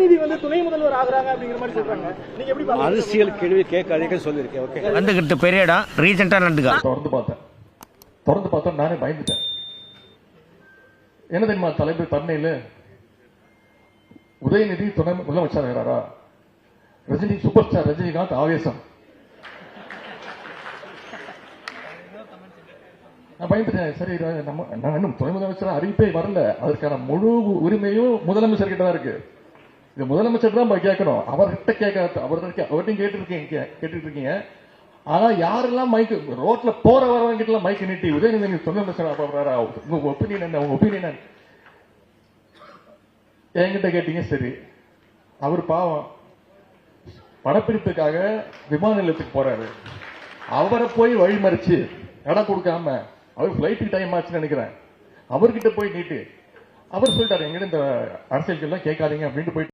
நீதி வந்து துணை முதல்வர் ஆகுறாங்க அப்படிங்கிற மாதிரி சொல்றாங்க. நீங்க எப்படி பாக்குறீங்க? அரசியல் கேள்வி கேட்காதீங்கன்னு சொல்லியிருக்கேன் ஓகே வந்துகிட்டு பெரிய இடம் ரீசெண்டாக நடந்துக்கா? திறந்து பார்த்தேன். திறந்து பார்த்தா நானே பயந்துட்டேன். என்ன தெரியுமா தலைவர் தன்னையில் உதயநிதி துணை முதலமைச்சர் ஆகிறாரா ரஜினி சூப்பர் ஸ்டார் ரஜினிகாந்த் ஆவேசம். நான் பயந்துட்டேன். சரி நம்ம நான் இன்னும் துணை முதலமைச்சர் அறிவிப்பே வரல. அதற்கான முழு உரிமையும் முதலமைச்சர் கிட்ட தான் இருக்கு. இது முதலமைச்சர் தான் போய் கேட்கணும். அவர்கிட்ட கேட்க அவர்கிட்ட அவர்கிட்ட கேட்டுருக்கீங்க கேட்டுட்டு இருக்கீங்க ஆனா யாரெல்லாம் மைக் ரோட்ல போற வரவங்க கிட்ட எல்லாம் மைக் நீட்டி உதயநிதி நீங்க உங்க ஒப்பீனியன் என்ன? உங்க ஒப்பீனியன் என்கிட்ட கேட்டீங்க சரி. அவர் பாவம். படப்பிடிப்புக்காக விமான நிலையத்துக்கு போறாரு. அவரை போய் வழிமறிச்சு இடம் கொடுக்காம அவர் ஃபிளைட்டுக்கு டைம் ஆச்சுன்னு நினைக்கிறேன். அவர்கிட்ட போய் நீட்டு. அவர் சொல்லிட்டாரு எங்கிட்ட இந்த அரசியல் எல்லாம் கேட்காதீங்க அப்படின்ட்டு போயிட்டு